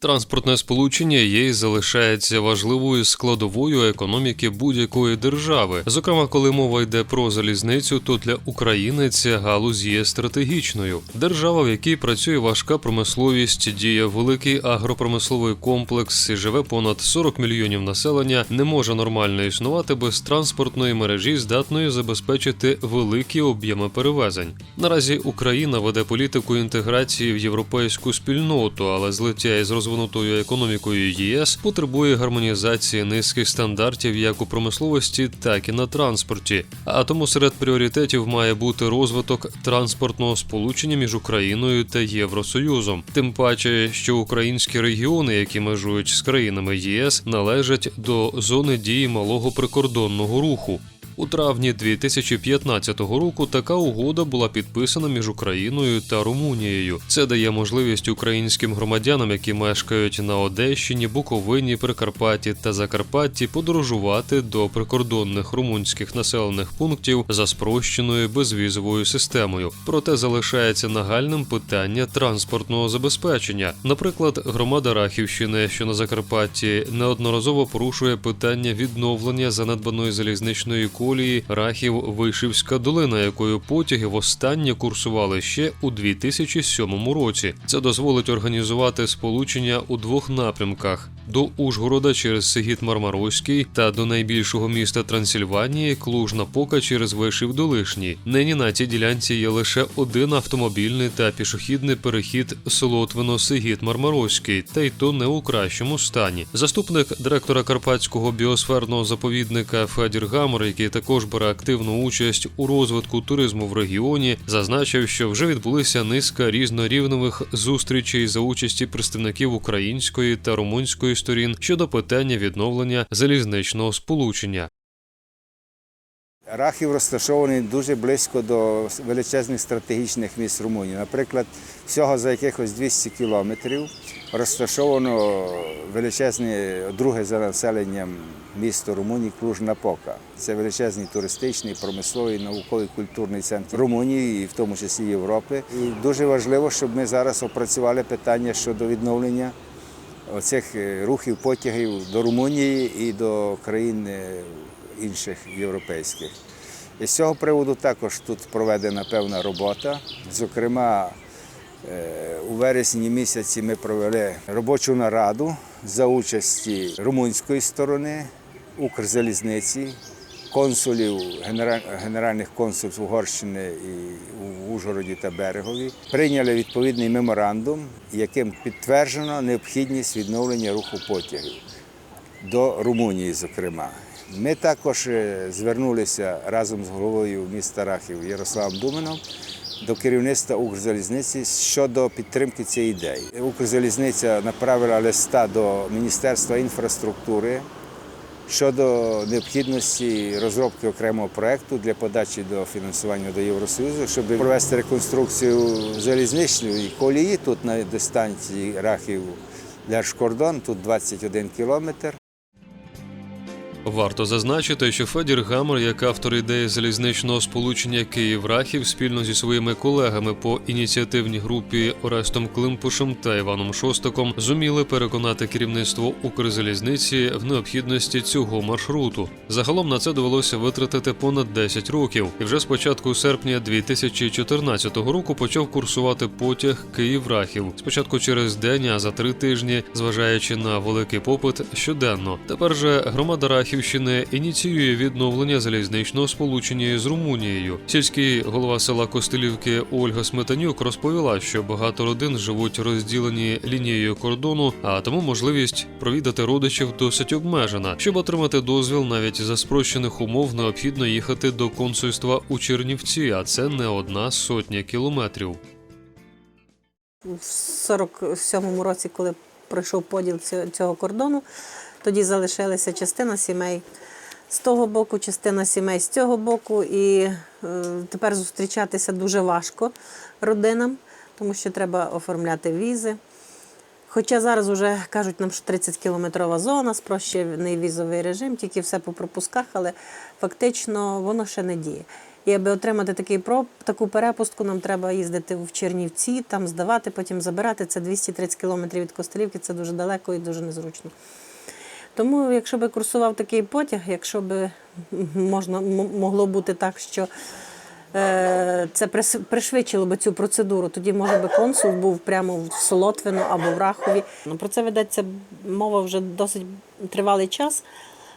Транспортне сполучення є і залишається важливою складовою економіки будь-якої держави. Зокрема, коли мова йде про залізницю, то для України ця галузь є стратегічною. Держава, в якій працює важка промисловість, діє великий агропромисловий комплекс і живе понад 40 мільйонів населення, не може нормально існувати без транспортної мережі, здатної забезпечити великі об'єми перевезень. Наразі Україна веде політику інтеграції в європейську спільноту, але злиття із розвинутою економікою ЄС потребує гармонізації низьких стандартів як у промисловості, так і на транспорті. А тому серед пріоритетів має бути розвиток транспортного сполучення між Україною та Євросоюзом. Тим паче, що українські регіони, які межують з країнами ЄС, належать до зони дії малого прикордонного руху. У травні 2015 року така угода була підписана між Україною та Румунією. Це дає можливість українським громадянам, які мешкають на Одещині, Буковині, Прикарпатті та Закарпатті, подорожувати до прикордонних румунських населених пунктів за спрощеною безвізовою системою. Проте залишається нагальним питання транспортного забезпечення. Наприклад, громада Рахівщини, що на Закарпатті, неодноразово порушує питання відновлення занедбаної залізничної колії Рахів-Вишивська долина, якою потяги востаннє курсували ще у 2007 році. Це дозволить організувати сполучення у двох напрямках: до Ужгорода через Сигіт Мармаровський та до найбільшого міста Трансильванії Клуж-Напока через Вишив Долишній. Нині на цій ділянці є лише один автомобільний та пішохідний перехід Солотвино-Сигіт Мармаровський, та й то не у кращому стані. Заступник директора Карпатського біосферного заповідника Федір Гамор, який також бере активну участь у розвитку туризму в регіоні, зазначив, що вже відбулися низка різнорівневих зустрічей за участі представників української та румунської сторін щодо питання відновлення залізничного сполучення. Рахів розташований дуже близько до величезних стратегічних міст Румунії. Наприклад, всього за якихось 200 кілометрів розташовано величезне друге за населенням місто Румунії Клуж-Напока. Це величезний туристичний, промисловий, науковий культурний центр Румунії, і в тому числі Європи. І дуже важливо, щоб ми зараз опрацювали питання щодо відновлення оцих е, рухів потягів до Румунії і до країн е, інших європейських. І з цього приводу також тут проведена певна робота. Зокрема, е, у вересні місяці ми провели робочу нараду за участі румунської сторони, Укрзалізниці, консулів, генеральних консульств Угорщини і у Ужгороді та Берегові. Прийняли відповідний меморандум, яким підтверджено необхідність відновлення руху потягів до Румунії, зокрема. Ми також е, звернулися разом з головою міста Рахів Ярославом Думином до керівництва Укрзалізниці щодо підтримки цієї ідеї. Укрзалізниця направила листа до Міністерства інфраструктури щодо необхідності розробки окремого проєкту для подачі до фінансування до Євросоюзу, щоб провести реконструкцію залізничної колії тут на дистанції Рахів держкордон, тут 21 кілометр. Варто зазначити, що Федір Гамер, як автор ідеї залізничного сполучення Київ-Рахів, спільно зі своїми колегами по ініціативній групі Орестом Климпушем та Іваном Шостаком зуміли переконати керівництво Укрзалізниці в необхідності цього маршруту. Загалом на це довелося витратити понад 10 років, і вже з початку серпня 2014 року почав курсувати потяг Київ-Рахів. Спочатку через день, а за три тижні, зважаючи на великий попит, щоденно. Тепер же громада Рахівщини ініціює відновлення залізничного сполучення із Румунією. Сільський голова села Костелівки Ольга Сметанюк розповіла, що багато родин живуть розділені лінією кордону, а тому можливість провідати родичів досить обмежена. Щоб отримати дозвіл навіть за спрощених умов, необхідно їхати до консульства у Чернівці, а це не одна сотня кілометрів. в 47-му році, коли пройшов поділ цього кордону, тоді залишилася частина сімей з того боку, частина сімей з цього боку. І е, тепер зустрічатися дуже важко родинам, тому що треба оформляти візи. Хоча зараз вже кажуть нам, що 30-кілометрова зона, спрощений візовий режим, тільки все по пропусках, але фактично воно ще не діє. І аби отримати такий про, таку перепустку, нам треба їздити в Чернівці, там здавати, потім забирати. Це 230 кілометрів від Костелівки, це дуже далеко і дуже незручно. Тому, якщо би курсував такий потяг, якщо б можна, могло бути так, що е, це пришвидшило би цю процедуру, тоді, може би, консул був прямо в Солотвину або в Рахові. Ну, Про це ведеться мова вже досить тривалий час,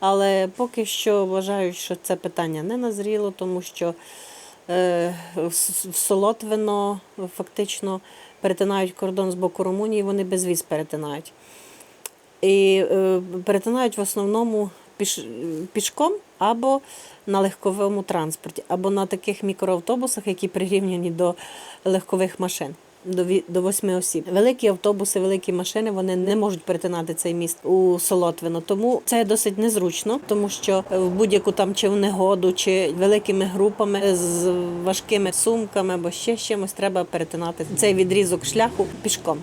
але поки що вважаю, що це питання не назріло, тому що е, в Солотвино фактично перетинають кордон з боку Румунії, вони безвіз перетинають. І е, перетинають в основному піш, пішком або на легковому транспорті, або на таких мікроавтобусах, які прирівняні до легкових машин. До до восьми осіб. Великі автобуси, великі машини вони не можуть перетинати цей міст у Солотвино. Тому це досить незручно, тому що в будь-яку там чи в негоду, чи великими групами з важкими сумками або ще чимось треба перетинати цей відрізок шляху пішком.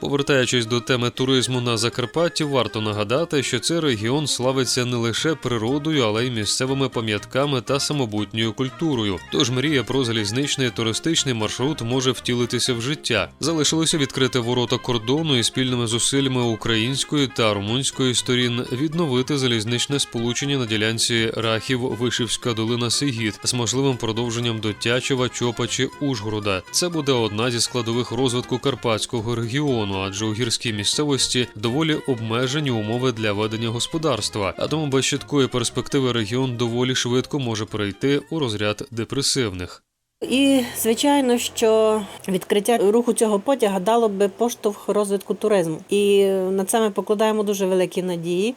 Повертаючись до теми туризму на Закарпатті, варто нагадати, що цей регіон славиться не лише природою, але й місцевими пам'ятками та самобутньою культурою. Тож мрія про залізничний туристичний маршрут може втілитися в життя. Залишилося відкрити ворота кордону і спільними зусиллями української та румунської сторін відновити залізничне сполучення на ділянці Рахів Вишівська долина Сигіт з можливим продовженням до Тячева, Чопа чи Ужгорода. Це буде одна зі складових розвитку карпатського регіону, адже у гірській місцевості доволі обмежені умови для ведення господарства. А тому без чіткої перспективи регіон доволі швидко може перейти у розряд депресивних. І звичайно, що відкриття руху цього потяга дало би поштовх розвитку туризму. І на це ми покладаємо дуже великі надії,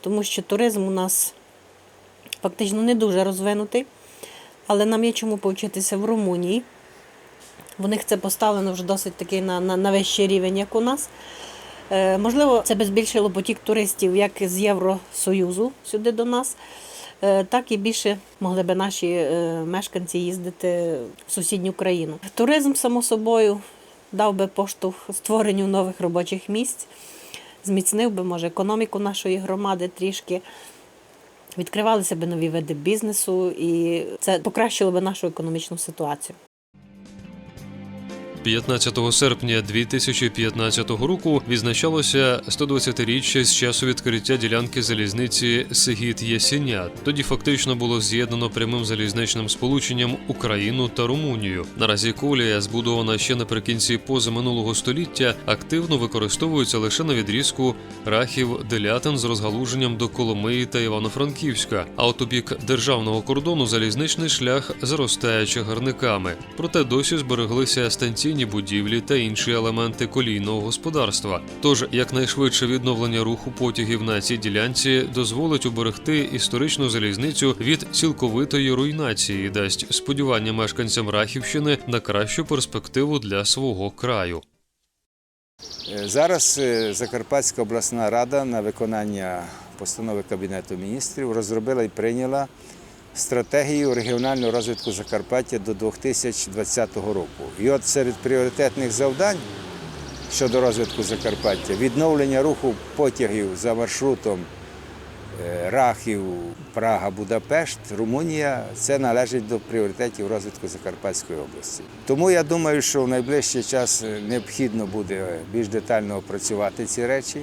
тому що туризм у нас фактично не дуже розвинутий, але нам є чому повчитися в Румунії. В них це поставлено вже досить такий на, на, на вищий рівень, як у нас. Е, можливо, це би збільшило потік туристів як з Євросоюзу сюди до нас, е, так і більше могли би наші е, мешканці їздити в сусідню країну. Туризм, само собою, дав би поштовх створенню нових робочих місць, зміцнив би, може, економіку нашої громади трішки. Відкривалися б нові види бізнесу, і це покращило би нашу економічну ситуацію. 15 серпня 2015 року відзначалося 120-річчя з часу відкриття ділянки залізниці Сигіт Ясінят. Тоді фактично було з'єднано прямим залізничним сполученням Україну та Румунію. Наразі колія, збудована ще наприкінці позаминулого століття, активно використовується лише на відрізку рахів делятин з розгалуженням до Коломиї та Івано-Франківська. А от у бік державного кордону залізничний шлях заростає чагарниками. Проте досі збереглися станційні будівлі та інші елементи колійного господарства. Тож якнайшвидше відновлення руху потягів на цій ділянці дозволить уберегти історичну залізницю від цілковитої руйнації і дасть сподівання мешканцям Рахівщини на кращу перспективу для свого краю. Е, Зараз е, Закарпатська обласна рада на виконання постанови Кабінету міністрів розробила і прийняла стратегію регіонального розвитку Закарпаття до 2020 року. І от серед пріоритетних завдань щодо розвитку Закарпаття відновлення руху потягів за маршрутом е, Рахів, Прага, Будапешт, Румунія це належить до пріоритетів розвитку Закарпатської області. Тому я думаю, що в найближчий час е, необхідно буде більш детально опрацювати ці речі,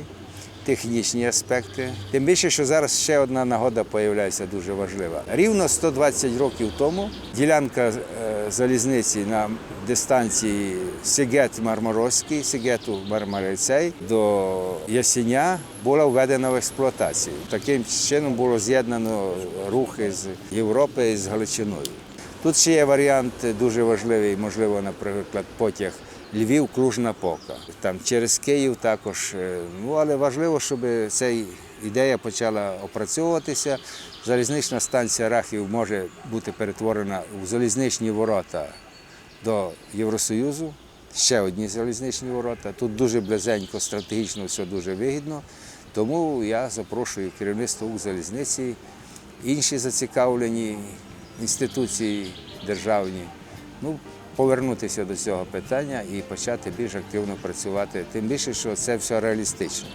технічні аспекти. Тим більше, що зараз ще одна нагода з'являється дуже важлива. Рівно 120 років тому ділянка е, залізниці на дистанції Сигет-Мармаровський, Сигету Мармарицей до Ясіня була введена в експлуатацію. Таким чином було з'єднано рухи з Європи і з Галичиною. Тут ще є варіант дуже важливий, можливо, наприклад, потяг Львів, Клужна Пока. Там через Київ також. е, Ну але важливо, щоб ця ідея почала опрацьовуватися. Залізнична станція Рахів може бути перетворена у залізничні ворота до Євросоюзу. Ще одні залізничні ворота. Тут дуже близенько, стратегічно все дуже вигідно. Тому я запрошую керівництво Укрзалізниці, інші зацікавлені інституції державні, ну, повернутися до цього питання і почати більш активно працювати. Тим більше, що це все реалістично.